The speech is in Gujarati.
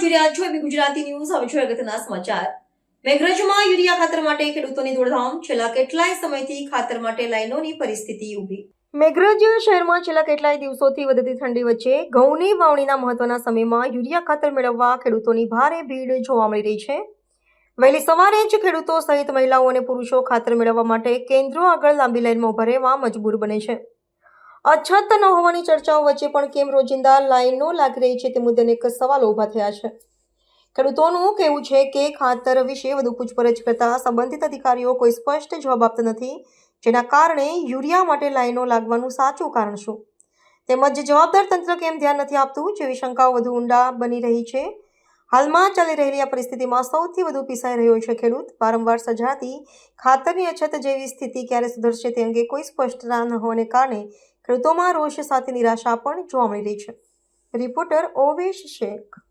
જોઈ રહ્યા છો એબી ગુજરાતી ન્યૂઝ. હવે જોઈએ અગત્યના સમાચાર. મેઘરજમાં યુરિયા ખાતર માટે ખેડૂતોની દોડધામ. છેલ્લા કેટલાય સમયથી ખાતર માટે લાઈનોની પરિસ્થિતિ ઊભી. મેઘરજ શહેરમાં છેલ્લા કેટલાય દિવસોથી વધતી ઠંડી વચ્ચે ઘઉંની વાવણીના મહત્વના સમયમાં યુરિયા ખાતર મેળવવા ખેડૂતોની ભારે ભીડ જોવા મળી રહી છે. વહેલી સવારે જ ખેડૂતો સહિત મહિલાઓ અને પુરુષો ખાતર મેળવવા માટે કેન્દ્રો આગળ લાંબી લાઈનમાં ઊભા રહેવા મજબૂર બને છે. અછત ન હોવાની ચર્ચાઓ વચ્ચે પણ કેમ રોજિંદા લાઈનો લાગી રહી છે તે મુદ્દે અનેક સવાલો ઊભા થયા છે. ખેડૂતોનું કહેવું છે કે ખાતર વિશે વધુ પૂછપરછ કરતા સંબંધિત અધિકારીઓ કોઈ સ્પષ્ટ જવાબ આપતા નથી, જેના કારણે યુરિયા માટે લાઈનો લાગવાનું સાચું કારણ શું? તેમજ જવાબદાર તંત્ર કેમ ધ્યાન નથી આપતું જેવી શંકાઓ વધુ ઊંડા બની રહી છે? હાલમાં ચાલી રહેલી આ પરિસ્થિતિમાં સૌથી વધુ પીસાઈ રહ્યો છે ખેડૂત. વારંવાર સર્જાતી ખાતરની અછત જેવી સ્થિતિ ક્યારે સુધરશે તે અંગે કોઈ સ્પષ્ટતા ન હોવાને કારણે ખેડૂતોમાં રોષ સાથે નિરાશા પણ જોવા મળી રહી છે. રિપોર્ટર ઓવેશ શેખ.